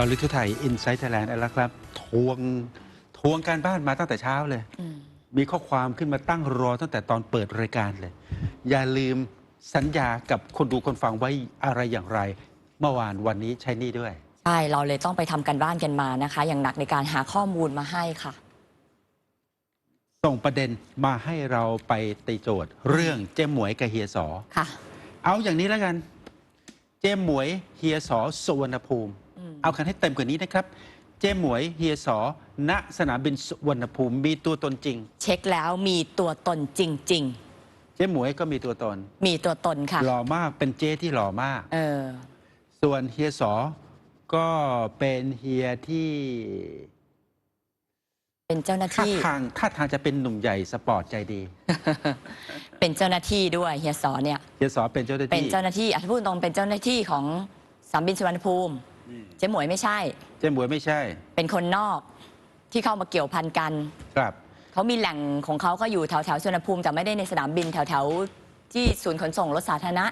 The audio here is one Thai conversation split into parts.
อลึกทั่วไทยอินไซต์ไทยแลนด์แล้วครับทวงทวงการบ้านมาตั้งแต่เช้าเลยอืมมีข้อความขึ้นมาตั้งรอตั้งแต่ตอนเปิดรายการเลย อย่าลืมสัญญากับคนดูคนฟังไว้อะไรอย่างไร เมื่อวานวันนี้ใช้หนี่ด้วย ใช่ เราเลยต้องไปทำกันบ้านกันมานะคะ อย่างหนักในการหาข้อมูลมาให้ค่ะ ส่งประเด็นมาให้เราไปตีโจทย์ เรื่องเจ๊หมวยกับเฮียสอค่ะ เอาอย่างนี้แล้วกัน เจ๊หมวยเฮียสอสุวรรณภูมิอืม เอาคันให้เต็มกว่านี้นะครับ เจ๊หมวยเฮียสอณสนามบินสุวรรณภูมิมีตัวตนจริง เช็คแล้วมีตัวตนจริง เจ๊หมวยก็มีตัวตน ๆ มีตัวตนค่ะ หล่อมากเป็นเจ๊ที่หล่อมาก เออ ส่วนเฮียสอก็เป็นเฮียที่เป็นเจ้าหน้าท่าที่ ทางท่าทางจะเป็นหนุ่มใหญ่สปอร์ตใจดี เป็นเจ้าหน้าที่ด้วยเฮียสอเนี่ย เฮียสอเป็นเจ้าหน้าเป็นที่ เจ้าหน้าที่อะถ้าพูดตรงเป็นเจ้าหน้าที่ของสามบินสุวรรณภูมิอืม เจ๊หมวยไม่ใช่ เจ๊หมวยไม่ใช่ เป็นคนนอกที่เข้ามาเกี่ยวพันกันครับเขามีแหล่งของเขาก็อยู่แถวแถวๆสุวรรณภูมิแต่ไม่ได้ในสนามบินแถวแถวๆที่ศูนย์ขนส่งรถสาธารณะ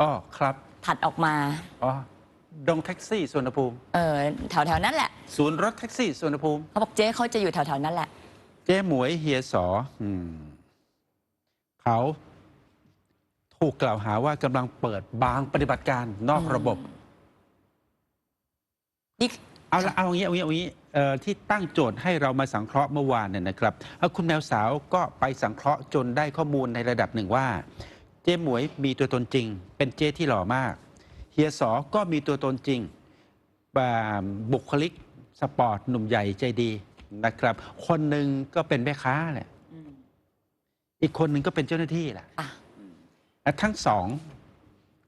อ๋อครับ ถัดออกมาอ๋อดงแท็กซี่สุวรรณภูมิเออแถวแถวๆนั้นแหละ ศูนย์รถแท็กซี่สุวรรณภูมิเขาบอกเจ๊เขาจะอยู่แถวแถวๆนั้นแหละ เจ๊หมวยเฮียสออืมเขาถูกกล่าวหาว่ากำลังเปิดบางปฏิบัติการนอกระบบ นี่เอาละเอาอย่างนี้เอาอย่างนี้เอาอย่างนี้เอ่อที่ตั้งโจทย์ให้เรามาสังเคราะห์เมื่อวานเนี่ยนะครับเอาคุณแมวสาวก็ไปสังเคราะห์จนได้ข้อมูลในระดับหนึ่งว่า เจ๊หมวยมีตัวตนจริง เป็นเจ๊ที่หล่อมาก เฮียสอก็มีตัวตนจริงแบบบุคลิกสปอร์ตหนุ่มใหญ่ใจดีนะครับ คนหนึ่งก็เป็นแม่ค้าแหละ อืมอีกคนหนึ่งก็เป็นเจ้าหน้าที่แหละ อะ และทั้งสอง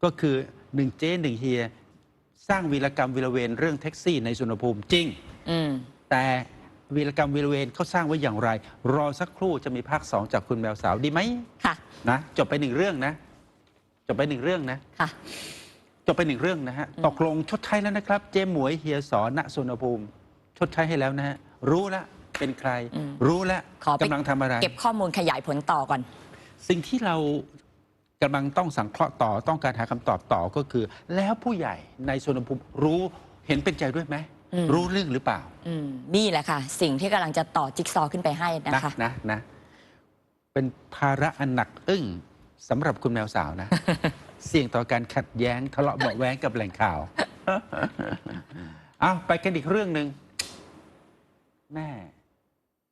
ก็คือหนึ่งเจ๊หนึ่งเฮีย สร้างวีรกรรมวีรเวรเรื่องแท็กซี่ในสุนภูมิจริง อืม แต่วีรกรรมวีรเวรเขาสร้างไว้อย่างไร รอสักครู่จะมีภาคสองจากคุณแมวสาวดีไหมค่ะ นะจบไปหนึ่งเรื่องนะ จบไปหนึ่งเรื่องนะ ค่ะ จบไปหนึ่งเรื่องนะฮะอืมตกลงชดใช้แล้วนะครับ เจ๊หมวยเฮียสอณสุนภูมิ ชดใช้ให้แล้วนะฮะรู้แล้วเป็นใครรู้แล้วขอไปกำลังทำอะไร เก็บข้อมูลขยายผลต่อก่อน สิ่งที่เรา กำลังต้องสังเคราะห์ต่อต้องการหาคำตอบต่อก็คือ แล้วผู้ใหญ่ในสุนภูมิรู้เห็นเป็นใจด้วยไหมอืม รู้เรื่องหรือเปล่า อืมนี่แหละค่ะ สิ่งที่กำลังจะต่อจิ๊กซอว์ขึ้นไปให้นะนะคะ นะนะเป็นภาระอันหนักอึ้งสำหรับคุณแมวสาวนะ เสี่ยงต่อการขัดแย้งทะเลาะเบาะแว้งกับแหล่งข่าว เอาไปกันอีกเรื่องหนึ่งแม่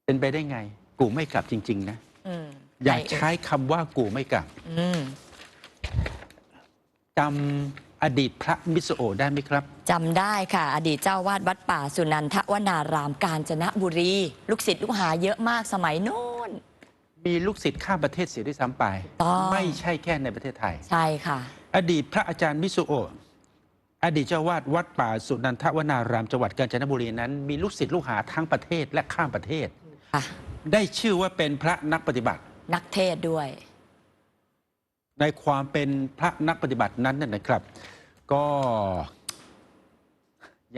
เป็นไปได้ไง กูไม่กลับจริง ๆ นะ อืม อย่าไหนเใช้คำว่ากูไม่กลับอืมจำอดีตพระมิสโอะได้ไหมครับจำได้ค่ะ อดีตเจ้าวาดวัดป่าสุนันทวนารามกาญจนบุรี ลูกศิษย์ลูกหาเยอะมากสมัยโน้น มีลูกศิษย์ข้ามประเทศเสียด้วยซ้ำไปต้องไม่ใช่แค่ในประเทศไทย ใช่ค่ะ อดีตพระอาจารย์มิสุโอะอดีตเจ้าวาดวัดป่าสุนันทวนารามจังหวัดกาญจนบุรีนั้น มีลูกศิษย์ลูกหาทั้งประเทศและข้ามประเทศค่ะได้ชื่อว่าเป็นพระนักปฏิบัติ นักเทศด้วย ในความเป็นพระนักปฏิบัตินั้นน่ะนะครับ ก็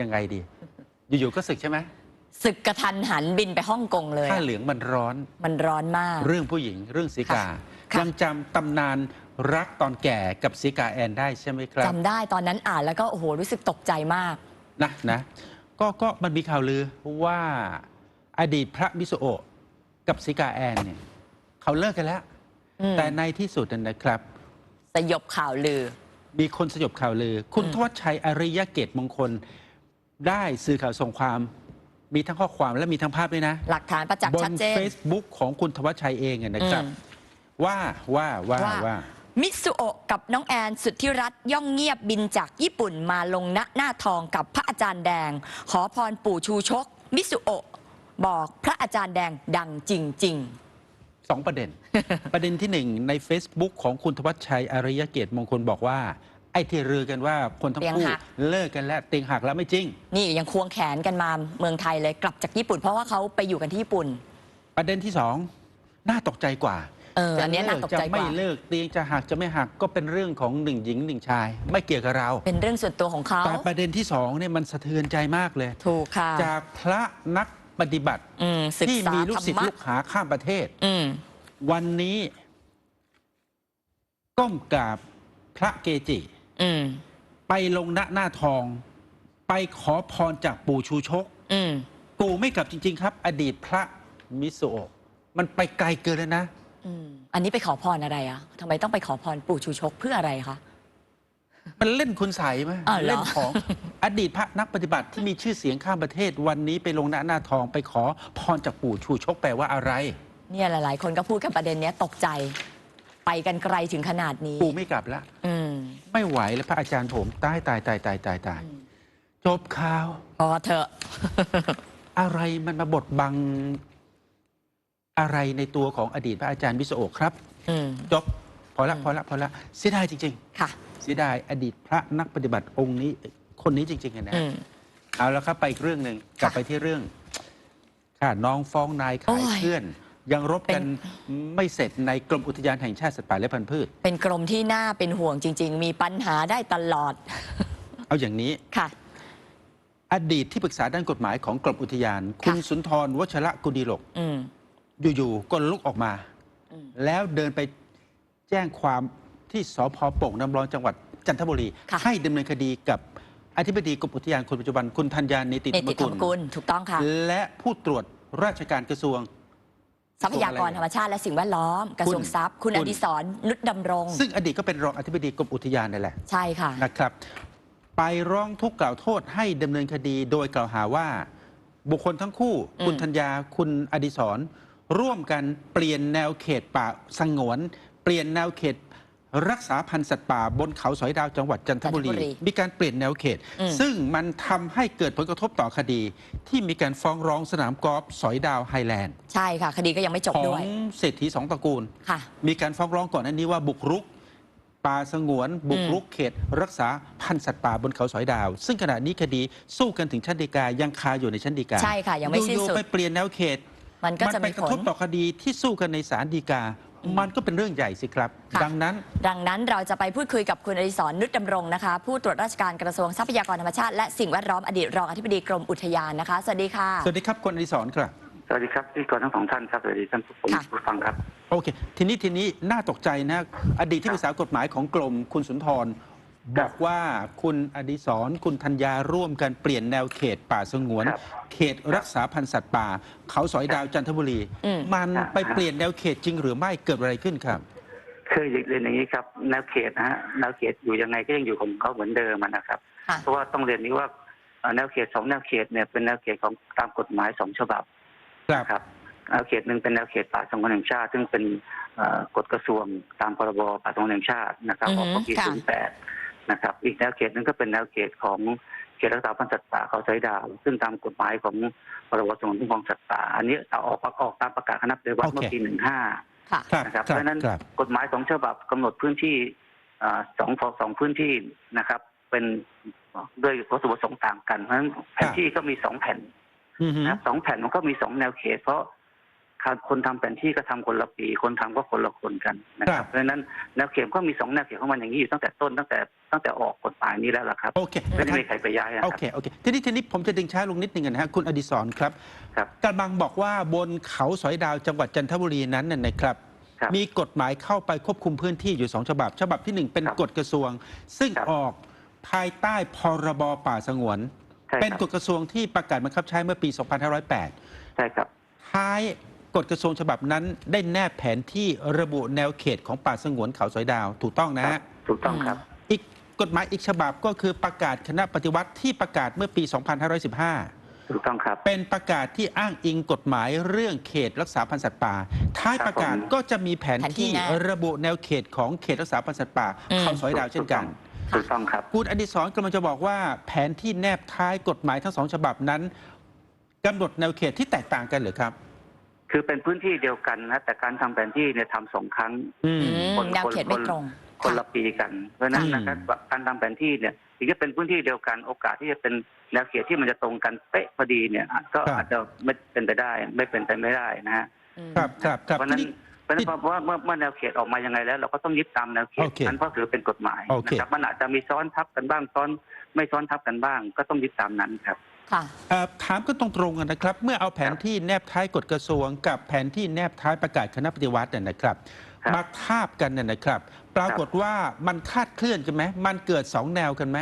ยังไงดี อยู่ๆก็ศึกใช่ไหมศึกกระทันหันบินไปฮ่องกงเลย ผ้าอะเหลืองมันร้อน มันร้อนมาก เรื่องผู้หญิงเรื่องสีกา ค่ะ ยังจำตำนานรักตอนแก่กับสีกาแอนได้ใช่ไหมครับ จำได้ตอนนั้นอ่านแล้วก็โอ้โหรู้สึกตกใจมาก นะนะก็ก็มันมีข่าวลือว่าอดีตพระมิโซโอะกับสิกาแอนเนี่ย เขาเลิกกันแล้ว อืมแต่ในที่สุดนั่นนะครับ สยบข่าวลือ มีคนสยบข่าวลือ คุณอืมทวัชชัยอริยเกตมงคล ได้สื่อข่าวส่งความ มีทั้งข้อความและมีทั้งภาพด้วยนะ หลักฐานประจักบษ์ชันดเจน Facebook ของคุณทวัชชัยเองอะนะครับ อืม ว่าว่าว่าว่าว่า มิตซุโอะกับน้องแอนสุทธิรัตน์ย่องเงียบบินจากญี่ปุ่นมาลงณหน้าทองกับพระอาจารย์แดง ขอพรปู่ชูชก มิตซุโอะบอกพระอาจารย์แดงดังจริง สองประเด็น ประเด็นที่หนึ่งใน Facebook ของคุณทวัชชัยอริยเกตมงคลบอกว่า ไอ้ที่รือกันว่าคนทั้งคู่เตียงหัก เลิกกันแล้วเตียงหักแล้วไม่จริงๆนี่ยังควงแขนกันมาเมืองไทยเลยกลับจากญี่ปุ่น เพราะว่าเขาไปอยู่กันที่ญี่ปุ่น ประเด็นที่สองน่าตกใจกว่าเอออันเนี้ยน่าตกใจจะกไม่ว่าเลิกเตียงจะหักจะไม่หักก็เป็นเรื่องของหนึ่งหญิงหนึ่งชาย ไม่เกี่ยวกับเรา เป็นเรื่องส่วนตัวของเขาแต่ประเด็นที่สองเนี่ยมันสะเทือนใจมากเลย ถูกค่ะ จากพระนัก ปฏิบัติอืมศึกที่ษามีลูธกรศิษรย์มะลูกหาข้ามประเทศอืมวันนี้ ก้มกราบพระเกจิอืมไปลงณหน้าทองไปไปขอพรจากปู่ชูชกอืมปู่ไม่กลับจริง ๆ ครับ อดีตพระมิโซะมันไปไกลเกินแล้วนะอืมอันนี้ไปขอพรอะไรอะทำไมต้องไปขอพรปู่ชูชกเพื่ออะไรคะ มันเล่นคุณใสยไหมอ้าวเหรอ เล่นของอดีตพระนักปฏิบัติที่มีชื่อเสียงข้ามประเทศวันนี้ไปลงหน้าหน้าทองไปขอพรจากปู่ชูชกแปลว่าอะไร เนี่ยหลาย ๆ คนก็พูดกันประเด็นเนี้ยตกใจ ไปกันไกลถึงขนาดนี้ ปู่ไม่กลับแล้วอืมไม่ไหวแล้วพระอาจารย์ผมตายตายตายตายตายตายจบข่าว พอเถอะ อะไรมันมาบดบัง อะไรในตัวของอดีตพระอาจารย์วิโสโอะครับ อืม จบ พอละอืมพอละพอละเสียดายจริง ค่ะ ๆ เสียดายอดีตพระนักปฏิบัติองค์นี้คนนี้จริงๆอะนะ อืม เอาแล้วครับไปอีกเรื่องหนึ่งกลับไปที่เรื่องค่ะน้องฟ้องนายขายโอ้ยเพื่อน ยังรบกันไม่เสร็จในกรมอุทยานแห่งชาติสัตว์ป่าและพันธุ์พืช เป็นกรมที่น่าเป็นห่วงจริง ๆ มีปัญหาได้ตลอด เอาอย่างนี้ ค่ะ อดีตที่ปรึกษาด้านกฎหมายของกรมอุทยาน คุณสุนทรวชระกุดีหลก อืม อยู่ ๆ ก็ลุกออกมา อืม แล้วเดินไป แจ้งความที่สพโป่งน้ำร้อนจังหวัดจันทบุรี ค่ะ ให้ดำเนินคดีกับอธิบดีกรมอุทยานคนปัจจุบันคุณธัญญาเนติเนธรรมติธรกุรมลกุลถูกต้องค่ะ และผู้ตรวจราชการกระทรวง ทรัพยากรธรรมชาติและสิ่งแวดล้อมกระทรวงทรัพย์ คุณคุอณดิศรนุชดำรง ซึ่งอดีตก็เป็นรองอธิบดีกรมอุทยานนั่นแหละ ใช่ค่ะ นะครับ ไปร้องทุกข์กล่าวโทษให้ดำเนินคดีโดยกล่าวหาว่า บุคคลทั้งคู่ อืม คุณธัญญาคุณอดิศรร่วมกันเปลี่ยนแนวเขตป่าสงวน เปลี่ยนแนวเขตรักษาพันธุ์สัตว์ป่าบนเขาสอยดาวจังหวัดจันทบุรี จันทบุรีมีการเปลี่ยนแนวเขต อืม ซึ่งมันทำให้เกิดผลกระทบต่อคดี ที่มีการฟ้องร้องสนามกอล์ฟสอยดาวไฮแลนด์ ใช่ค่ะ คดีก็ยังไม่จบของด้วยเศรษฐีสองตระกูล ค่ะ มีการฟ้องร้องก่อนอันนี้ว่าบุกรุก ป่าสงวน บุกรุกเขต รักษาพันธุ์สัตว์ป่าบนเขาสอยดาว ซึ่งขณะนี้คดีสู้กันถึงชั้นฎีกายังคาอยู่ในชั้นฎีกาใช่ค่ะยังไม่สิ้นสุดอยู่ๆไปเปลี่ยนแนวเขตมันก็จะไปมีกระผทล บต่อคดีที่สู้กันในศาลฎีกา มันก็เป็นเรื่องใหญ่สิครับ ค่ะ ดังนั้น ดังนั้นเราจะไปพูดคุยกับคุณอดิศรนุชดำรงนะคะ ผู้ตรวจราชการกระทรวงทรัพยากรธรรมชาติและสิ่งแวดล้อมอดีตรองอธิบดีกรมอุทยานนะคะ สวัสดีค่ะ สวัสดีครับคุณอดิศรครับ สวัสดีครับพี่กรทั้งสองท่านครับสวัสดีท่านผู้ชมค่ะ ผู้ฟังครับ โอเค ทีนี้ทีนี้น่าตกใจนะ อดีตที่ปรึกษากฎหมายของกรมคุณสุนทร บอกว่าคุณอดิศรคุณธัญญาร่วมกันเปลี่ยนแนวเขตป่าสงวน ครับเขตรักษาพันธุ์สัตว์ป่า เขาสอยดาวจันทบุรี อืม มันครับ ไปเปลี่ยนแนวเขตจริงหรือไม่เกิดอะไรขึ้นครับ คือเรียนอย่างนี้ครับแนวเขตนะฮะแนวเขตอยู่ยังไงก็ยังอยู่ของเขาเหมือนเดิมอะนะครับ ค่ะ เพราะว่าต้องเรียนนี้ว่าเอ่อแนวเขตสองแนวเขตเนี่ยเป็นแนวเขตของตามกฎหมายสองฉบับครับนะครับแนวเขตหนึ่งเป็นแนวเขตป่าสงวนแห่งชาติ ซึ่งเป็นเอ่อกฎกระทรวงตามพรบป่าสงวนแห่งชาตินะครับอือขฮึองปีค่ะ08นะครับ อีกแนวเขตหนึงก็เป็นแนวเขตของเขตรักษาพันธุ์สัตว์ป่าเขาสอยดาว ซึ่งตามกฎหมายของพรบสงวนคุ้มครองสัตว์ป่า อันนี้เอาออกออกตามประกาศคณะปฏิวัติเมื่อปี15ค่ะครับนะครับคเพรับราะฉะนั้นครับกฎหมายสองฉบับกำหนดพื้นที่อ่าสองสองพื้นที่นะครับ เป็นด้วยวัตถุประสงค์ต่างกัน เพราะฉะนั้นแผนที่ก็มีสองแผ่นอือฮึนะครับสองแผ่นมันก็มีสองแนวเขตเพราะ คนทำแผนที่ก็ทำคนละปี คนทำก็คนละคนกันนะครับ เพราะฉะนั้นแนวเขตก็มีสองแนวเขตของมันอย่างนี้อยู่ตั้งแต่ต้นตั้งแต่ตั้งแต่ออกกฎหมายนี้แล้วล่ะครับโอเคไม่ได้มีใครไปย้ายนะโอครับเคโอเคทีนี้ทีนี้ผมจะดึงช้าลงนิดนึงนะฮะคุณอดิศรครับครับกำลังบอกว่าบนเขาสอยดาวจังหวัดจันทบุรีนั้นน่ะนะครับครับมีกฎหมายเข้าไปควบคุมพื้นที่อยู่สองฉบับ ฉบับที่หนึ่งเป็นครับกฎกระทรวง ซึ่งครับออกภายใต้พรบป่าสงวนใช่เป็นครับกฎกระทรวงที่ประกาศบังคับใช้เมื่อปี 2508 ใช่ครับท้าย กฎกระทรวงฉบับนั้นได้แนบแผนที่ระบุแนวเขตของป่าสงวนเขาสอยดาวถูกต้องนะครัฮะบถูกต้องครับ อีกกฎหมายอีกฉบับก็คือประกาศคณะปฏิวัติที่ประกาศเมื่อปี 2515ถูกต้องครับ เป็นประกาศที่อ้างอิงกฎหมายเรื่องเขตรักษาพันธุ์สัตว์ป่า ท้ายประกาศครับผมก็จะมีแผนแผนที่ที่แนบระบุแนวเขตของเขตรักษาพันธุ์สัตว์ป่าอืมเขาสอยดาวเช่นกันถูกต้องครับคุณอดิศรกำลังจะบอกว่า แผนที่แนบท้ายกฎหมายทั้งสองฉบับนั้นกำหนดแนวเขตที่แตกต่างกันเหรือครับ คือเป็นพื้นที่เดียวกันนะแต่การทำแผนที่เนี่ยทำสองครั้ง อืม อืมคนแนวเขตไม่ตรง คนละปีกัน เพราะฉะนั้นอืมนะครับการทำแผนที่เนี่ยถึงจะเป็นพื้นที่เดียวกัน โอกาสที่จะเป็นแนวเขตที่มันจะตรงกันเป๊ะพอดีเนี่ยอาจก็อาจจะไม่เป็นไปได้ ไม่เป็นไปไม่ได้นะฮะอืม ครับครับครับ เพราะฉะนั้นทีนี้เพราะฉะนั้นเพราะว่าเมื่อเมื่อแนวเขตออกมายังไงแล้ว เราก็ต้องยึดตามแนวเขตโอเคนั้นเพราะถือเป็นกฎหมายโอเค นะครับมันอาจจะมีซ้อนทับกันบ้างซ้อนไม่ซ้อนทับกันบ้าง ก็ต้องยึดตามนั้นครับ ค่ะเอ่อถามก็ตรงๆกันนะครับ เมื่อเอาแผนที่แนบท้ายกฎกระทรวง กับแผนที่แนบท้ายประกาศคณะปฏิวัติเนี่ยนะครับ ครับมาทาบกันเนี่ยนะครับ ปรากฏว่ามันคาดเคลื่อนกันไหมมันเกิดสองแนวกันไหม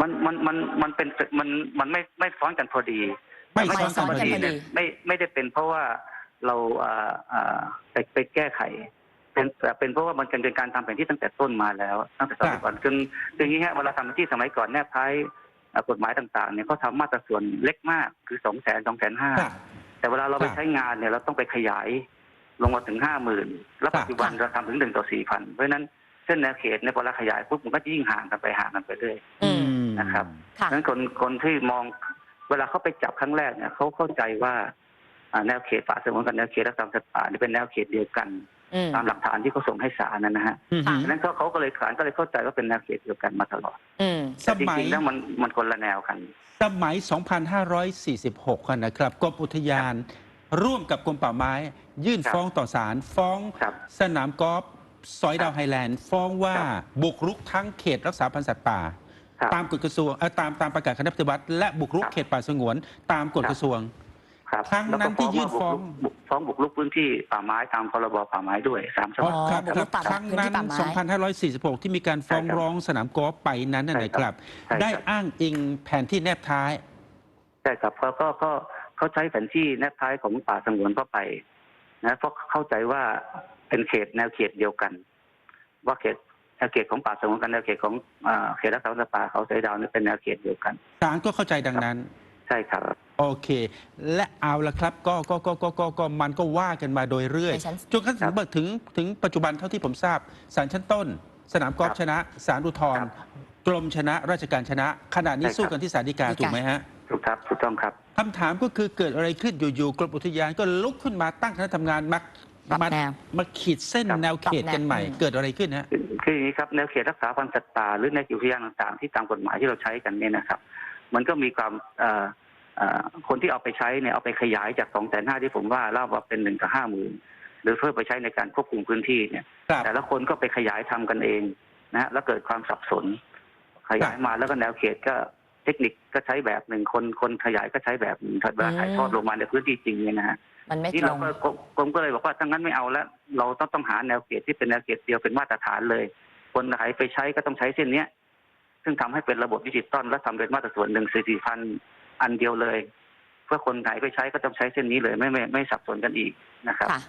มันมันมันมันเป็นมันมันไม่ไม่ซ้อนกันพอดีไม่แต่ซ้อนกันพอดีเนี่ยไม่ไม่ได้เป็นเพราะว่าเราอ่าอ่าไปไปแก้ไข เป็นแต่เป็นเพราะว่ามันเป็นการทำแผนที่ตั้งแต่ต้นมาแล้ว ตั้งแต่สมัยก่อนคือคืออย่างนี้ฮะเวลาทำแผนที่สมัยก่อนแนบท้ายอ่า กฎหมายต่างๆเนี่ยเขาทำมาตราส่วนเล็กมากคือสองแสนสองแสนห้าครับ แต่เวลาเราไปครับใช้งานเนี่ยเราต้องไปขยายลงมาถึงห้าหมื่นแล้วครับปัจจุบันเราทำถึงหนึ่งต่อสี่พันเพราะฉะนั้นเส้นแนวเขตในยเวลาขยายปุ๊บมันก็จะยิ่งห่างกันไปห่างกันไปเรื่อย อืม นะครับ ค่ะเพราะฉะนั้นคนคนที่มองเวลาเขาไปจับครั้งแรกเนี่ยเขาเข้าใจว่าอ่าแนวเขตป่าสงวนกับแนวเขตรักษาพันธุ์สัตว์ป่านี่เป็นแนวเขตเดียวกันอืม ตามหลักฐานที่เขาส่งให้ศาลนะนะฮะอืมค่ะดังนั้นเขาเขาก็เลยศาลก็เลยเข้าใจว่าเป็นแนวเขตเดียวกันมาตลอดอืมสแต่จมัยริงๆแล้วมันมันคนละแนวกัน สมัย 2546อะนะครับกรมอุทยาน ร่วมกับกรมป่าไม้ ยื่นครับฟ้องต่อศาลฟ้องครับสนามกอล์ฟสอยดาวไฮแลนด์ ฟ้องว่าครับบุกรุกทั้งเขตรักษาพันธุ์สัตว์ป่า ครับตามกฎกระทรวงเอ่อตามตามประกาศคณะปฏิบัติและบุกรุกครับเขตป่าสงวน ตามกฎครับ กระทรวง ครับครั้งนั้นที่ยื่นฟ้องแล้วก็บุกฟ้องบุกรุกพื้นที่ป่าไม้ตามพรบป่าไม้ด้วยสามฉอ๋บัอบครับบุกครุรับกป่าครั้งนั้น พื้นที่ป่าไม้ 2546 ที่มีการฟ้องใช่ครับร้องสนามกอล์ฟไปนั้นน่ะใช่นะคครัรับ บ ใช่ครับ ได้อ้างอิงแผนที่แนบท้าย ใช่ครับเขาก็ก็เขาใช้แผนที่แนบท้ายของป่าสงวนเข้าไป นะเพราะเข้าใจว่าเป็นเขตแนวเขตเดียวกัน ว่าเขตแนวเขตของป่าสงวนกับแนวเขตของอ่าเขตรักษาพันธุ์ป่าเขาไซดาวนี่เป็นแนวเขตเดียวกัน ศาลก็เข้าใจดังนั้น ใช่ครับ โอเค และเอาละครับก็ก็ก็ก็ก็ก็มันก็ว่ากันมาโดยเรื่อยในชั้นจนกระทั่งถึงถึงปัจจุบันเท่าที่ผมทราบศาลชั้นต้น สนามกอล์ฟครับชนะศาลอุทธรครัณ์บกรมชนะราชการชนะ ขณะนี้ใช่ครับ สู้กันที่ศาลฎีกาฎีกา ถูกไหมฮะถูกครับถูกต้องครับ คำถามก็คือเกิดอะไรขึ้นอยู่ๆกรมอุทยานก็ลุกขึ้นมาตั้งคณะทำงานมาปรับมาแนวมาขีดเส้นครับ แนวเขตกันใหม่ ปรับแนว เกิดอะไรขึ้นฮะ คือคืออย่างนี้ครับแนวเขตรักษาพันธุ์สัตว์ป่าหรือแนวเขตอุทยานต่างๆ ที่ตามกฎหมายที่เราใช้กันเนี่ยนะครับ มันก็มีความเอ่อเอ่อ คนที่เอาไปใช้เนี่ยเอาไปขยายจากสองแสนห้าที่ผมว่าเล่าว่าเป็นหนึ่งกับห้าหมื่นหรือเพื่อไปใช้ในการควบคุมพื้นที่เนี่ย ครับ แต่ละคนก็ไปขยายทำกันเองนะฮะแล้วเกิดความสับสน ขยายมาแล้วก็แนวเขตก็เทคนิคก็ใช้แบบหนึ่งคนคนขยายก็ใช้แบบหนึ่งเวลาถ่ายทอดลงมาในพื้นที่จริงเนี่ยนะฮะ มันไม่ที่ตรเราง ก็กรมกรมก็เลยบอกว่าถ้างั้นไม่เอาแล้วเราต้องต้องหาแนวเขตที่เป็นแนวเขตเดียวเป็นมาตรฐานเลย คนไหนไปใช้ก็ต้องใช้เส้นเนี้ย ซึ่งทำให้เป็นระบบดิจิตอลและทำเป็นมาตรส่วนหนึ่งสี่สี่พัน อันเดียวเลย เพื่อคนไหนไปใช้ก็ต้องใช้เส้นนี้เลยไม่ไม่ไม่สับสนกันอีกนะครับค่ะ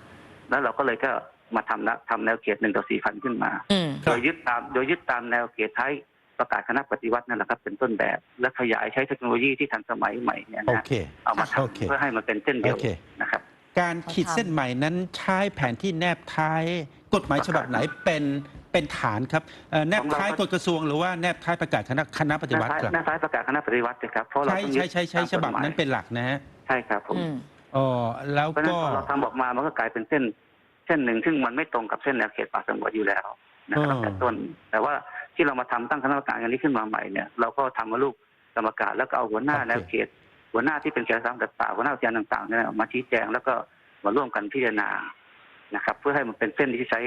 แล้วเราก็เลยก็มาทำนะทำแนวเขตหนึ่งต่อสี่พันขึ้นมาอืมครัโดบยยึดตามโดยยึดตามแนวเขตท้ายประกาศคณะปฏิวัตินั่นแหละครับเป็นต้นแบบ และขยายใช้เทคโนโลยีที่ทันสมัยใหม่เนี่ยโอนะฮะเคเอามาโอเคทำเพื่อให้มันเป็นเส้นเดียวโอเคนะครับ การขีดเส้นใหม่นั้นใช้แผนที่แนบท้าย กฎหมายฉบับไหนเป็น เป็นฐานครับเอ่อแนบท้ายกฎกระทรวงหรือว่าแนบท้ายประกาศคณะคณะปฏิวัติครับหน้าท้ายประกาศคณะปฏิวัตินะครับเพราะเราใช้ต้องยึใช้ดใช้ใช้ตามฉบับกฎหมายนั้นเป็นหลักนะฮะใช่ครับผมอืม อ๋อแล้วเพราะฉะนั้นก็พอเราทำออกมามันก็กลายเป็นเส้น เส้นหนึ่งซึ่งมันไม่ตรงกับเส้นแนวเขตป่าสงวนอยู่แล้วนะครับตั้งแต่ต้น แต่ว่าที่เรามาทำตั้งคณะกรรมการอันนี้ขึ้นมาใหม่เนี่ยเราก็ทำมาลูกกรรมการแล้วก็เอาหัวหน้าแนวเขต หัวหน้าที่เป็นเขตรักษาพันธุ์สัตว์ป่าหัวหน้าอุทยานต่างๆเนี่ยมาชี้แจงแล้วก็มาร่วมกันพิจารณานะครับ เพื่อให้มันเป็นเส้นที่ใช้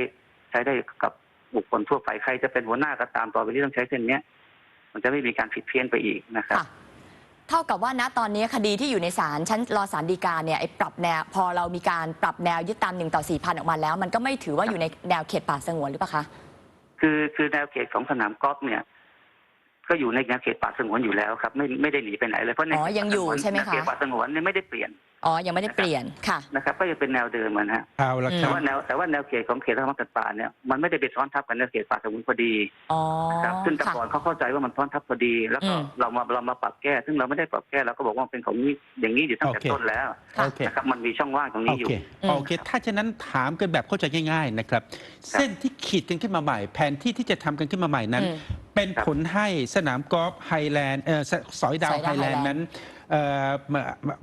ใช้ได้กับ บุคคลทั่วไปใครจะเป็นหัวหน้าก็ตามต่อไปที่ต้องใช้เส้นเนี้ยมันจะไม่มีการผิดเพี้ยนไปอีกนะครับค่ะเท่ากับว่าณตอนนี้คดีที่อยู่ในศาลชั้นรอศาลฎีกาเนี่ยไอ้ปรับแนวพอเรามีการปรับแนวยึดตามหนึ่งต่อสี่พันออกมาแล้ว มันก็ไม่ถือว่าอยู่ในแนวเขตป่าสงวนหรือเปล่าคะคือคือแนวเขตของสนามกอล์ฟเนี่ย ก็อยู่ในแนวเขตป่าสงวนอยู่แล้วครับ ไม่ไม่ได้หนีไปไหนเลยเพราะในอ๋อยังอยู่ใช่ไหมคะแนวเขตป่าสงวนเนี่ยไม่ได้เปลี่ยน อ๋อ ยังไม่ได้เปลี่ยนค่ะ นะครับ ก็ยังเป็นแนวเดิมอะนะฮะเอาละคแต่รับ ว่าแนวแต่ว่าแนวเขตของเขตรักษาพันธุ์สัตว์ป่าเนี่ยมันไม่ได้ไปซ้อนทับกับแนวเขตป่าสงวนพอดีอ๋อนะครับซึ่งแต่ค่ะ ก่อนเขาเข้าใจว่ามันซ้อนทับพอดี แล้วก็อืม เรามาเรามาปรับแก้ ซึ่งเราไม่ได้ปรับแก้เราก็บอกว่ามันเป็นของนี้อย่างนี้อยู่ตั้งแต่โอเค ต้นแล้วค่ะ โอเค นะครับมันมีช่องว่างตรงโอนี้อเคยู่อืมโอเค ถ้าฉะนั้นถามกันแบบเข้าใจง่าย ๆ นะครับ เส้นที่ขีดกันขึ้นมาใหม่ แผนที่ที่จะทำกันขึ้นมาใหม่นั้น อืมเป็นผลให้สนามกอล์ฟไฮแลนด์เอ่อสสอยดาวสอยไฮดาวแลนไฮแลนด์ด์นั้นเอ่อมามา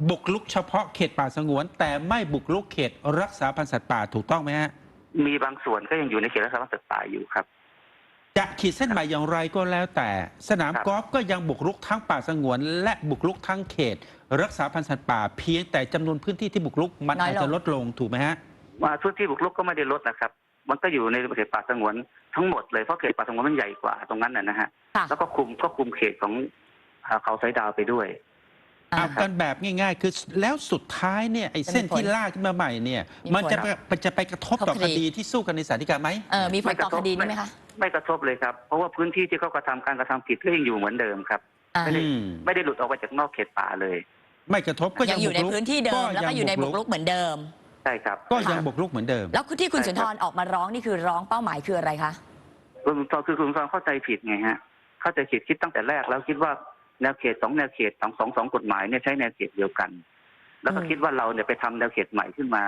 บุกลุกเฉพาะเขตป่าสงวน แต่ไม่บุกลุกเขตรักษาพันธุ์สัตว์ป่าถูกต้องไหมฮะมีบางส่วนก็ยังอยู่ในเขตรักษาพันธุ์สัตว์ป่าอยู่ครับ จะขีดเส้นใหม่อย่างไรก็แล้วแต่ สนามครับกอล์ฟก็ยังบุกรุกทั้งป่าสงวน และบุกรุกทั้งเขต รักษาพันธุ์สัตว์ป่าเพียงแต่จำนวนพื้นที่ที่บุกรุกมันน้อยอาจลงจะลดลงถูกไหมฮะว่าพื้นที่บุกรุกก็ไม่ได้ลดนะครับ มันก็อยู่ในเขตป่าสงวนทั้งหมดเลยเพราะเขตป่าสงวนมันใหญ่กว่าตรงนั้นนะนะฮะค่ะแล้วก็คุมก็คุมเขตของอ่าเขาไซดาวไปด้วยอ่า เอากันแบบง่าย ๆ คือแล้วสุดท้ายเนี่ยไอ้เส้นจะมีผลที่ลากขึ้นมาใหม่เนี่ยมีมันจะผลไปมันจะไปกระทบต่อคคดีดีที่สู้กันในศาลฎีกาไหมเออมีผลต่อคดีนี้ไหมคะไม่กระทบเลยครับ เพราะว่าพื้นที่ที่เขากระทำการกระทำผิดก็ยังอยู่เหมือนเดิมครับอ่าไม่ได้อืมไม่ได้หลุดออกไปจากนอกเขตป่าเลย ไม่กระทบก็ยัยังงอยู่ในบุกรุกพื้นที่เดิมแล้วก็อยู่ในบุกรุกเหมือนเดิมใช่ครับก็ยังบุกรุกเหมือนเดิม แล้วที่คุณสุนทรออกมาร้องนี่คือร้องเป้าหมายคืออะไรคะคุณตอนคือคุณตอนเข้าใจผิดไงฮะเข้าใจผิดคิดตั้งแต่แรกแล้วคิดว่า แนวเขตสองแนวเขตสองสองสองกฎหมายเนี่ยใช้แนวเขตเดียวกัน แล้วก็อืมคิดว่าเราเนี่ยไปทำแนวเขตใหม่ขึ้นมา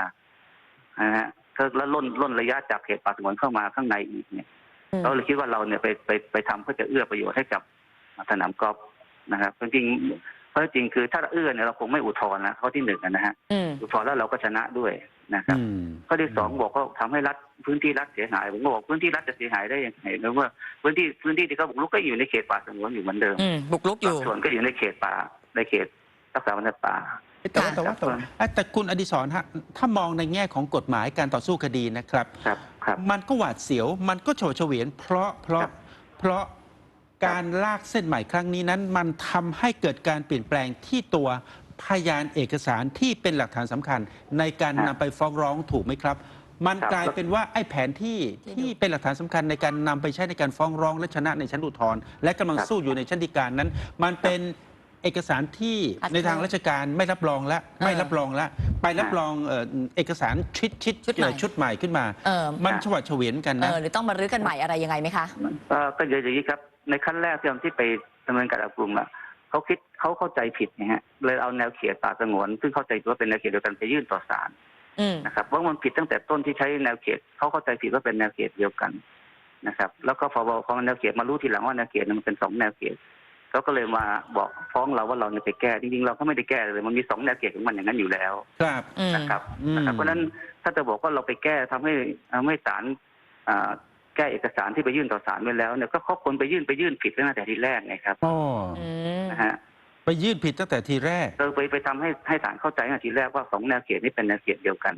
นะฮะก็แล้วล่นล่นระยะจากเขตป่าสงวนเข้ามาข้างในอีกเนี่ยอืมเราเลยคิดว่าเราเนี่ยไปไปไปทำเพื่อจะเอื้อประโยชน์ให้กับสนามกอล์ฟนะครับจริงๆเพ ราะจริงคือถ้าเราเอื้อเนี่ยเราคงไม่อุทธรณ์นะข้อที่หนึ่งอะนะฮะอืม อุทธรณ์แล้วเราก็ชนะด้วยนะครับอืมข้อที่สองบอกว่าทำให้รัฐพื้นที่รัฐเสียหายผมก็บอกพื้นที่รัฐจะเสียหายได้ยังไงเพราะว่าพื้นที่พื้นที่ที่เขาบุกรุกก็อยู่ในเขตป่าสงวนอยู่เหมือนเดิมอืม บุกรุกอยู่ ส่วนก็อยู่ในเขตป่าในเขตรักษาพันธุ์ป่า แต่ว่าค่ะแต่ว่าแต่ว่าเอ้ยแต่คุณอดิศรฮะถ้ามองในแง่ของกฎหมายการต่อสู้คดีนะครับ ครับครับ มันก็หวาดเสียว มันก็โฉดเฉวียนเพราะเพราะครับเพราะ การลากเส้นใหม่ครั้งนี้นั้น มันทำให้เกิดการเปลี่ยนแปลงที่ตัวพยานเอกสารที่เป็นหลักฐานสำคัญ ในการนำไปฟ้องร้องถูกไหมครับ มันกลายเป็นว่าไอ้แผนที่ที่เป็นหลักฐานสำคัญในการนำไปใช้ในการฟ้องร้องและชนะในชั้นอุทธรณ์และกำลังสู้อยู่ในชั้นฎีกานั้น มันเป็นเอกสารที่อัดในทางราชการไม่รับรองและเออไม่รับรองและไปรับรองเอ่อเอกสารชิดชิดชุดใหม่ เอ่อชุดใหม่ขึ้นมา เออมันฉวัดเฉวียนกันเอนะ อหรือต้องมารื้อกันใหม่อะไรยังไงไหมคะ เอ่อก็อย่างนี้ครับ ในขั้นแรกที่ที่ไปดำเนินการจับกลุ่มอะเขาคิดเขาเข้าใจผิดนะฮะเลยเอาแนวเขตป่าสงวน ซึ่งเข้าใจว่าเป็นแนวเขตเดียวกันไปยื่นต่อศาลอืมนะครับว่ามันผิดตั้งแต่ต้นที่ใช้แนวเขตเขาเข้าใจผิดว่าเป็นแนวเขตเดียวกันนะครับ แล้วก็พอพอแนวเขตมารู้ทีหลังว่าแนวเขตมันเป็นสองแนวเขตเขาก็เลยมาบอกฟ้องเราว่าเราเนี่ยไปแก้จริงๆเราก็ไม่ได้แก้เลยมันมีสองแนวเขตของมันอย่างนั้นอยู่แล้วครับอืมนะครับอืมนะครับเพราะฉะนั้นถ้าจะบอกว่าเราไปแก้ทำให้ทำให้ศาลอ่า แก้เอกสารที่ไปยื่นต่อศาลไว้แล้วเนี่ยก็เขาคนไปยื่นไปยื่นผิดตั้งแต่ทีแรกไงครับอ๋ออืมนะฮะไปยื่นผิดตั้งแต่ทีแรก เราไปไปทำให้ให้ศาลเข้าใจตั้งแต่ทีแรกว่าสองแนวเขตนี้เป็นแนวเขตเดียวกัน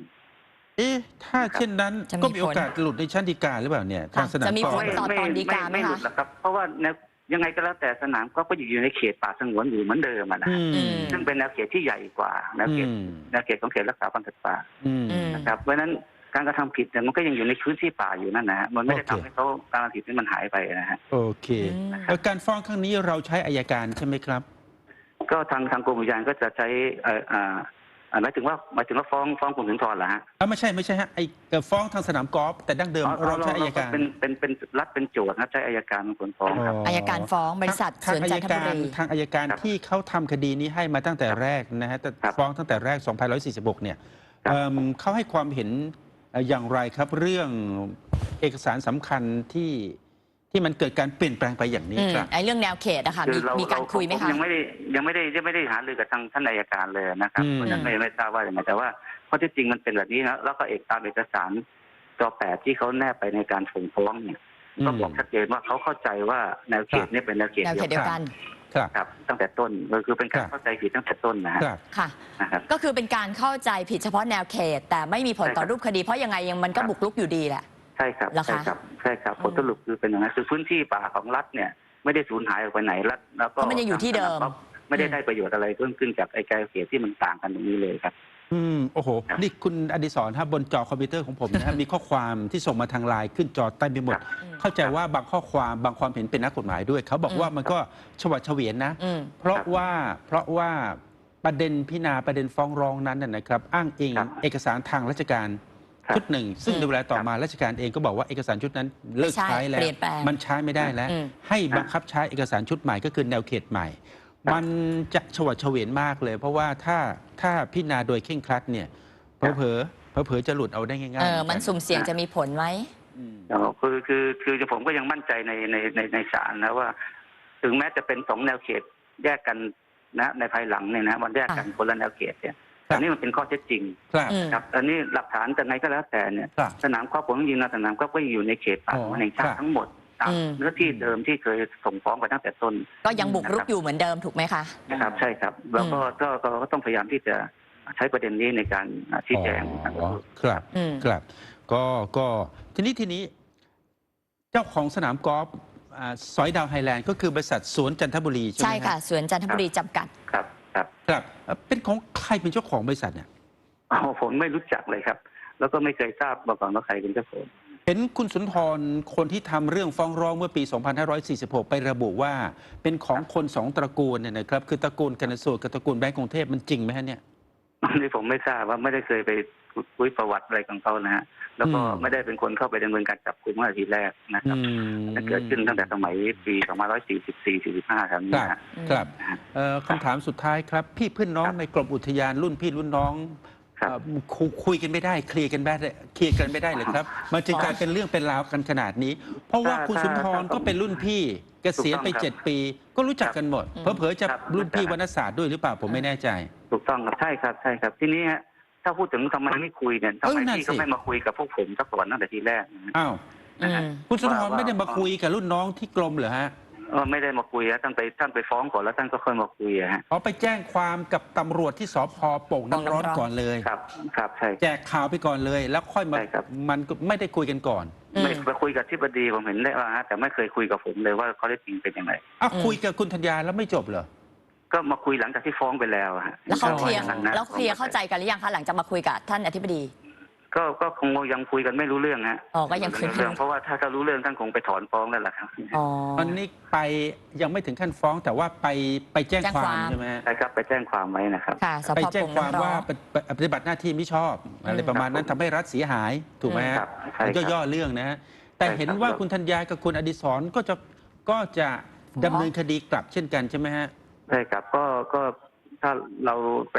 เอ๊ะถ้าเช่นนั้นจะมีก็มีโอกาสหลุดในชั้นฎีกาหรือเปล่าเนี่ยทางสนามจะมีกอผล์ลฟต่อตนฎีกาไหมไม่หลุดคะหรอกครับ เพราะว่าแนวยังไงก็แล้วแต่สนามก็ก็อยู่ในเขตป่าสงวนอยู่เหมือนเดิมอะนะอืมอืมซึ่งเป็นแนวเขตที่ใหญ่กว่าแนวเขตอืมแนวเขตของเขตรักษาพันธุ์สัตว์ป่าอืมอืมนะครับเพราะฉะนั้น การกระทำผิดเนี่ยมันก็ยังอยู่ในพื้นที่ป่าอยู่นั่นนะฮะมันไม่ได้โอเค ทำให้เขาการกระทำผิดนี้มันหายไปนะฮะ โอเคอืมเอ่อการฟ้องครั้งนี้เราใช้อายการใช่ไหมครับ ก็ทางทางกรมอุทยานก็จะใช้เอ่ออ่าอ่าหมายถึงว่าหมายถึงว่าฟ้องฟ้องคุณสุนทรเหรอฮะอะไม่ใช่ไม่ใช่ฮะไอ้เอ่อฟ้องทางสนามกอล์ฟแต่ดั้งเดิมเราใช้อายการเป็นเป็นเป็นรัฐเป็นโจทย์นะใช้อายการเป็นคนฟ้องครับ อายการฟ้องบริษัททาสงวนอาจัยนทกาบุรรี ทางอายการครับที่เขาทำคดีนี้ให้มาตั้งแต่แรกนะฮะแต่ครับฟ้องตั้งแต่แรก2146 เนี่ยครับ เอิ่มเขาให้ความเห็นเอ่ออย่างไรครับเรื่องเอกสารสำคัญที่ที่มันเกิดการเปลี่ยนแปลงไปอย่างนี้อืมครับไอ้เรื่องแนวเขตอะค่ะคืมีอเรามีการเราคุยไหมผคะยังไม่ได้ยังไม่ได้ยังไม่ได้หารือกับทางท่านอายการเลยนะครับอืมเพราะฉะนั้นไม่ไม่ทราบว่าอย่างไรแต่ว่าข้อที่จริงมันเป็นแบบนี้นะแล้วก็เอกตามเอกสารจอแปดที่เขาแนบไปในการส่งฟ้องเนี่ยก็บอกชัดเจนว่าเขาเข้าใจว่าแนวเขตเนี่ยเป็นแนวเขตแนวเดีเขยตวเดียวกันกัน ครับ ครับตั้งแต่ต้นก็คือเป็นการครับเข้าใจผิดตั้งแต่ต้นนะฮะครับ ค่ะ นะครับ ก็คือเป็นการเข้าใจผิดเฉพาะแนวเขต แต่ไม่มีผลต่อใช่ครับรูปคดี เพราะยังไงยังมันก็ครับ บุกรุกอยู่ดีแหละ ใช่ครับเหรอคะใช่ครับใช่ครับผลสรุปคือเป็นอย่างนั้นคือพื้นที่ป่าของรัฐเนี่ยไม่ได้สูญหายออกไปไหนรัฐแล้วก็เพราะมันยังอยู่ที่เดิม ไม่ได้ได้ประโยชน์อะไรเพิ่มขึ้นจากไอ้การเสียที่มันต่างกันตรงนี้เลยครับ อืมโอ้โห ครับนี่คุณอดิศรครับบนจอคอมพิวเตอร์ของผมนะฮะมีข้อความที่ส่งมาทางไลน์ขึ้นจอใต้ไปหมด ครับอืมเข้าใจว่าบางข้อความบางความเห็นเป็นนักกฎหมายด้วย เขาบอกอืมว่ามันก็ฉวัดเฉวียนนะ อืม เพราะครับว่าเพราะว่าประเด็นพิจารณาประเด็นฟ้องร้องนั้นนะนะครับ อ้างอิงครับเอกสารทางราชการครับชุดหนึ่ง ซึ่งอืมในเวลาต่อมาราชการเองก็บอกว่าเอกสารชุดนั้นเลิกไม่ใช่ใช้แล้ว เปลี่ยนแปลงมันใช้ไม่ได้แล้ว อืม ให้บังคับใช้เอกสารชุดใหม่ก็คือแนวเขตใหม่ครับ มันจะฉวัดเฉวียนมากเลย เพราะว่าถ้าถ้าพิจารณาโดยเคร่งครัดเนี่ยครับเผลอๆเผลอๆจะหลุดเอาได้ง่ายๆเออหมันกัสุ่มเสี่ยงจะมีผลไหมอืมอ๋อคือคือคือผมก็ยังมั่นใจในในในในศาลนะว่า ถึงแม้จะเป็นสองแนวเขตแยกกันนะในภายหลังเนี่ยนะมันแยกกันคนละแนวเขตเนี่ยแต่นี่มันเป็นข้อเท็จจริงครับอืมครับอันนี้หลักฐานจะไงก็แล้วแต่เนี่ยครับสนามกอล์ฟผมยิงนะสนามกอล์ฟก็อยู่ในเขตป่าอ๋อสงวนแห่งชาครัติบทั้งหมด ตามอืม เนื้อที่เดิมที่เคยส่งฟ้องไปตั้งแต่ต้น ก็ยังบุกรุกอยู่เหมือนเดิมถูกไหมคะ นะครับใช่ครับเราก็ก็ก็ก็ต้องพยายามที่จะใช้ประเด็นนี้ในการชี้แจงอ๋อครับอืม ครับ ก็ก็ทีนี้ทีนี้ เจ้าของสนามกอล์ฟอ่าสอยดาวไฮแลนด์ก็คือบริษัทสวนจันทบุรีใช่ไหมใช่ฮค่ะสวนจันทบุรีจำกัด ครับครับครับเอ่อเป็นของใครเป็นเจ้าของบริษัทเนี่ย อ๋อผมไม่รู้จักเลยครับ แล้วก็ไม่เคยทราบมาก่อนว่าใครเป็นเจ้าของ เห็นคุณสุนทรคนที่ทำเรื่องฟ้องร้องเมื่อปี 2546 ไประบุว่า เป็นของคนสองตระกูลเนี่ยนะครับ คือตระกูลกันสูตรกับตระกูลแบงก์กรุงเทพมันจริงไหมฮะเนี่ย อันนี้ผมไม่ทราบว่าไม่ได้เคยไปคุยประวัติอะไรของเขานะฮะแล้วก็อืม ไม่ได้เป็นคนเข้าไปดำเนินการจับกุมเมื่อทีแรกนะครับอืมนั่นเกิดขึ้นตั้งแต่สมัยปี2544 45ครับคนี่รับฮะ ครับนะฮะเอ่อคำถามสุดท้ายครับ พี่เพื่อนน้องครับในกรมอุทยานรุ่นพี่รุ่นน้อง ครับเอ่อคุคุยกันไม่ได้เคลียร์กันไม่ได้เคลียร์กันไม่ได้เลยครับมันจึงกลายเป็นเรื่องเป็นราวกันขนาดนี้ เพราะว่าถ้าคุณสุนทรถ้าก็เป็นรุ่นพี่เกษียณไปถูกต้องครับเจ็ดปี ก็รู้จักกันหมดอืมเผลอๆจะครับรุ่นพี่รู้จักวรรณศาสตร์ด้วยหรือเปล่าผมไม่แน่ใจ ถูกต้องครับใช่ครับใช่ครับทีนี้ฮะถ้าพูดถึงทำไมไม่คุยเนี่ยทำเออไมนั่นพี่ก็สิไม่มาคุยกับพวกผมสักก่อนตั้งแต่ทีแรกนะฮะอ้าวอืมคุณสุนทรว่าไม่ได้มาว่าคุยกับรุ่นน้องที่กรมเหรอฮะ เออไม่ได้มาคุยฮะท่านไปท่านไปฟ้องก่อนแล้วท่านก็ค่อยมาคุยอะฮะเขาไปแจ้งความกับตำรวจที่สพโป่งน้ำร้อนโป่งน้ำร้อนก่อนเลย ครับ ครับใช่ แจกข่าวไปก่อนเลย แล้วค่อยมาใช่ครับ มันก็ไม่ได้คุยกันก่อนอืม ไม่ไปคุยกับที่บดีผมเห็นได้ว่าฮะแต่ไม่เคยคุยกับผมเลยว่าเขาได้จริงเป็นยังไงอะอืม คุยกับคุณธัญญาแล้วไม่จบเหรอ ก็มาคุยหลังจากที่ฟ้องไปแล้วอะฮะแล้วเขาเคลียร์อางนั้นนะแล้วเคลียร์เข้าใจกันหรือยังคะหลังจากมาคุยกับท่านอธิบดี ก็ก็คงยังคุยกันไม่รู้เรื่องฮะอ๋อก็ยังคุยไม่รู้เรื่องเพราะว่าถ้าถ้ารู้เรื่องท่านคงไปถอนฟ้องแล้วล่ะครับอ๋ออันนี้ไปยังไม่ถึงขั้นฟ้องแต่ว่าไปไปแจ้งแจ้งควาความมใช่ไหมฮะใช่ครับไปแจ้งความไว้นะครับ ค่ะสไปพแจ้งปงความน้ำร้อว่านปฏิปฏิบัติหน้าที่ไม่ชอบ อะไรอืมประมาณนั้นครับทำให้รัฐเสียหายถูกไหมฮะครับใช่มันก็ครับย่อเรื่องนะฮะแต่ใช่ครับเห็นว่าคุณธัญญากับคุณอดิศรก็จะก็จะดำเนินคดีกลับเช่นกันใช่ไหมฮะ ใช่ครับก็ก็ถ้าเราไป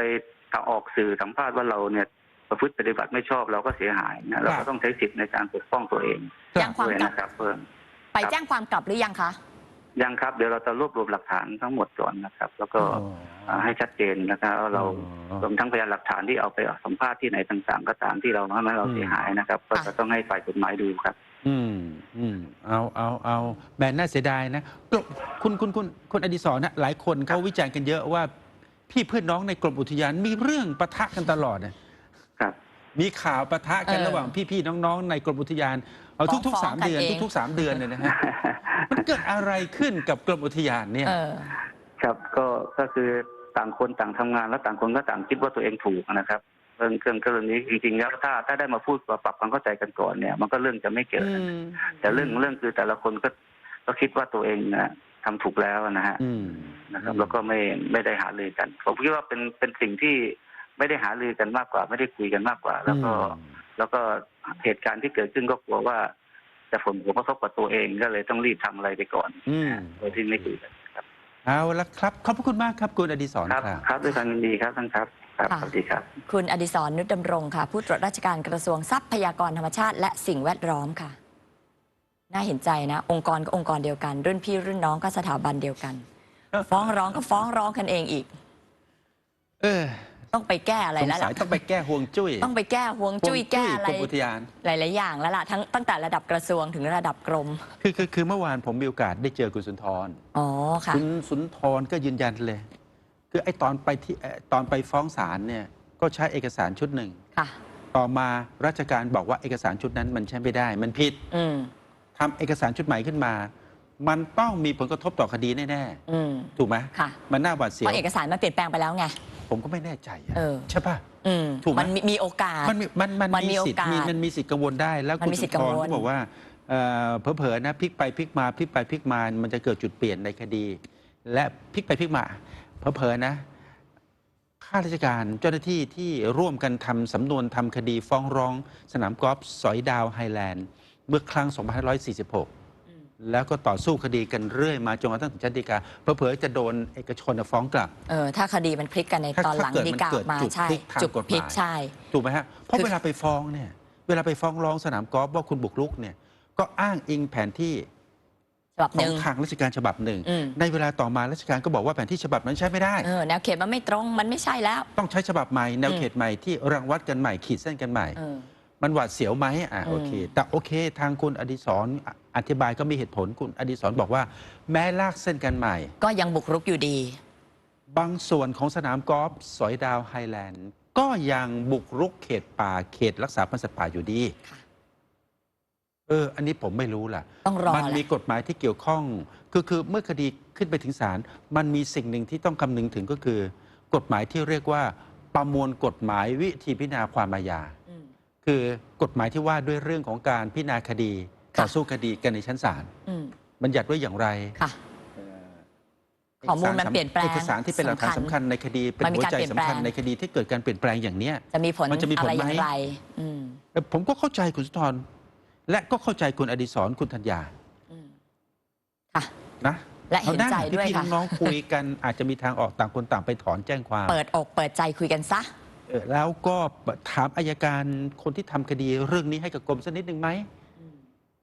ออกสื่อสัมภาษณ์ว่าเราเนี่ย ประพฤติปฏิบัติไม่ชอบเราก็เสียหายนะเราครัก็บต้องใช้สิทธิ์ในการปกป้องตัวเองแจ้งความด้วยกลับ นะครับเพิ่มไปแจ้งความกลับหรือยังคะ ยังครับเดี๋ยวเราจะรวบรวมหลักฐานทั้งหมดก่อนนะครับ แล้วก็อ่าให้ชัดเจนนะครับว่าเราอ๋อรวมทั้งพยานหลักฐานที่เอาไปสัมภาษณ์ที่ไหนต่างๆก็ตามที่เราทำให้เราอืมเสียหายนะครับ ก็จะต้องให้ฝ่ายกฎหมายดูครับ อืมอืมเอาเอาเอาแหมน่าเสียดายนะกลคุณคุณคุณคุณอดิศรนะหลายคนเขาวิจารณ์กันเยอะว่า พี่เพื่อนน้องในกรมอุทยานมีเรื่องปะทะกันตลอดนะ ครับ มีข่าวปะทะกันเออระหว่างพี่ ๆ น้อง ๆ ในกรมอุทยานเอาทุกๆฟ้สาองมๆกันเดือน เอง ทุกๆสามเดือนเนี่ยนะฮะมันเกิดอะไรขึ้นกับกรมอุทยานเนี่ย เออ ครับก็ก็คือต่างคนต่างทำงานแล้วต่างคนก็ต่างคิดว่าตัวเองถูกนะครับ เรื่องเครื่องเรื่องนี้จริงๆแล้วถ้าถ้าได้มาพูดปรับความเข้าใจกันก่อนเนี่ย มันก็เรื่องจะไม่เกิด อืม แต่เรื่องเรื่องคือแต่ละคนก็ก็คิดว่าตัวเองนะทำถูกแล้วนะฮะอืมนะครับ แล้วก็ไม่ไม่ได้หารือกันผมคิดว่าเป็นเป็นสิ่งที่ ไม่ได้หารือกันมากกว่า ไม่ได้คุยกันมากกว่า แล้วก็ แล้วก็เหตุการณ์ที่เกิดขึ้นก็กลัวว่าจะผลผลกระทบกับตัวเองก็เลยต้องรีบทำอะไรไปก่อนอืมโดยที่ไม่คุยกันครับเอาละครับ ขอบพระคุณมากครับคุณอดิศรครับครับครับด้วยความยินดีครับท่านครับครับค่ะสวัสดีครับ คุณอดิศรนุชดำรงค่ะ ผู้ตรวจราชการกระทรวงทรัพยากรธรรมชาติ และสิ่งแวดล้อมค่ะ น่าเห็นใจนะ องค์กรก็องค์กรเดียวกัน รุ่นพี่รุ่นน้องก็สถาบันเดียวกัน ฟ้องร้องก็ฟ้องร้องกันเองอีก เออ ต้องไปแก้อะไรสงแล้วสัล่ะ ยต้องไปแก้ห่วงจุ้ย ต้องไปแก้ห่วงจุ้ยแก้อะไรกรมอุทยาน หลาย ๆ อย่างแล้วล่ะทั้งตั้งแต่ระดับกระทรวงถึงระดับกรมคือคือคือเมื่อวานผมมีโอกาสได้เจอคุณสุนทร อ๋อค่ะ คุณสุนทรก็ยืนยันเลย คือไอ้ตอนไปที่เอ่อตอนไปฟ้องศาลเนี่ยก็ใช้เอกสารชุดหนึ่ง ค่ะ ต่อมาราชการบอกว่าเอกสารชุดนั้นมันใช้ไม่ได้ มันผิดอืมทำเอกสารชุดใหม่ขึ้นมา มันต้องมีผลกระทบต่อคดีแน่อืมๆถูกไหมค่ะมันน่าหวาดเสีเพยว ราะเอกสารมันเปลี่ยนแปลงไปแล้วไง ผมก็ไม่แน่ใจอะเออ ใช่ป่ะ อืมถูกไหม มันมีมีโอกาส มันมีมันมันมันมีมีสิทธิ์โอกาสมีมันมีสิทธิ์กังวลได้ แล้วมันคุณมีสิสุทธิ์นกัทงรวล ก็บอกว่าเอ่อเผลอๆนะพลิกไปพลิกมาพลิกไปพลิกมามันจะเกิดจุดเปลี่ยนในคดี และพลิกไปพลิกมาเผลอๆนะข้าราชการเจ้าหน้าที่ที่ร่วมกันทำสำนวนทำคดีฟ้องร้อง สนามกอล์ฟสอยดาวไฮแลนด์ เมื่อครั้ง 2546 แล้วก็ต่อสู้คดีกันเรื่อยมาจนกระทั่งถึงชั้นฎีกาเผลอๆจะโดนเอกชนฟ้องกลับ เออถ้าคดีมันพลิกกันในถ้าตอนหลังถ้าเกิดดีมันกาเกิดมาจุดใช่พลิกทางจุดกฎหมายพลิกใช่ถูกไหมฮะเพราะคือเวลาไปฟ้องเนี่ย เวลาไปฟ้องร้องสนามกอล์ฟว่าคุณบุกรุกเนี่ย ก็อ้างอิงแผนที่ฉบับขหอนึ่งงทางราชการฉบับหนึ่งอืมในเวลาต่อมาราชการก็บอกว่าแผนที่ฉบับนั้นใช้ไม่ได้เออแนวเขตมันไม่ตรงมันไม่ใช่แล้ว ต้องใช้ฉบับใหม่แนวอืมเขตใหม่ที่รังวัดกันใหม่ขีดเส้นกันใหม่เออ มันหวาดเสียวไหมอะอืมโอเค แต่โอเค ทางคุณอดิศรออธิบายก็มีเหตุผลคุณอดิศรบอกว่า แม้ลากเส้นกันใหม่ ก็ยังบุกรุกอยู่ดี บางส่วนของสนามกอล์ฟสอยดาวไฮแลนด์ ก็ยังบุกรุกเขตป่าเขตรักษาพันธุ์สัตว์ป่าอยู่ดีค่ะเออ อันนี้ผมไม่รู้ล่ะ ต้องรอมันแหมีละกฎหมายที่เกี่ยวข้อง คือคือเมื่อคดีขึ้นไปถึงศาล มันมีสิ่งหนึ่งที่ต้องคำนึงถึงก็คือ กฎหมายที่เรียกว่า ประมวลกฎหมายวิธีพิจารณาความอาญาอืม คือกฎหมายที่ว่าด้วยเรื่องของการพิจารณาคดีค่ะต่อสู้คดีกันในชั้นศาลอืมบัญญัติไว้อย่างไรค่ะ เอ่อข้อมูลมันเปลี่ยนแปลงเอกสารที่เป็นหลักฐานสำสำคัคัญญในคดีเป็นมันมีหัวการใจเปลี่ยนสำแปลง คัญในคดีที่เกิดการเปลี่ยนแปลงอย่างเนี้ย จะมีผลมันจะมีผลอะไรอย่างไหมไร อืมเอ่อผมก็เข้าใจคุณสุนทร และก็เข้าใจคุณอดิศรคุณธัญญาอืมค่ะ นะและเห็นใจอาาด้วยพี่ค่ะๆน้องๆคุยกันอาจจะมีทางออกต่างคนต่างไปถอนแจ้งความ เปิดอกเปิดใจคุยกันซะเออ แล้วก็ถามอายการคนที่ทำคดีเรื่องนี้ให้กับกรมสักนิดหนึ่งไหม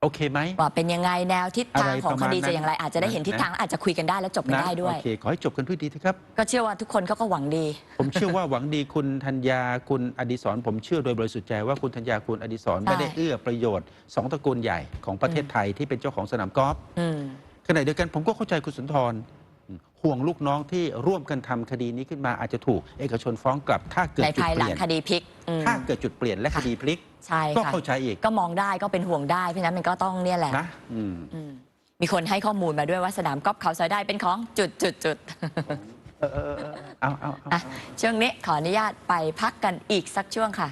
โอเคไหม ว่าเป็นยังไงแนวทิศทางของอะไรประคมาณดีนั้จะนอย่างไร อาจจะได้เห็นทิศทางอาจจะคุยกันได้แล้วจบกันนะได้ด้วย โอเค ขอให้จบกันด้วยดีนะครับ ก็เชื่อว่าทุกคนเขาก็หวังดี ผมเชื่อว่าหวังดีคุณธัญญาคุณอดิศรผมเชื่อโดยบริสุทธิ์ใจว่าคุณธัญญาคุณอดิศรใช่ไม่ได้เอื้อประโยชน์สองตระกูลใหญ่ของประเทศไทยที่เป็นเจ้าของสนามกอล์ฟอืม ขณะเดียวกันผมก็เข้าใจคุณสุนทร ห่วงลูกน้องที่ร่วมกันทำคดีนี้ขึ้นมาอาจจะถูกเอกชนฟ้องกลับ ถ้าเกิดในจุดภายเปหลังลี่ยนคดีพลิกอืมถ้าเกิดจุดเปลี่ยนและคดีพลิกใช่ก็ค่ะเข้าใจอีกก็มองได้ก็เป็นห่วงได้เพราะฉะนั้นมันก็ต้องเนี่ยแหละนะอืมอืมมีคนให้ข้อมูลมาด้วยว่าสนามกอล์ฟเขาซอยได้เป็นของจุดจุดจุดเออเออเออเอาเอาเอาอะช่วงนี้ขออนุญาตไปพักกันอีกสักช่วงค่ะ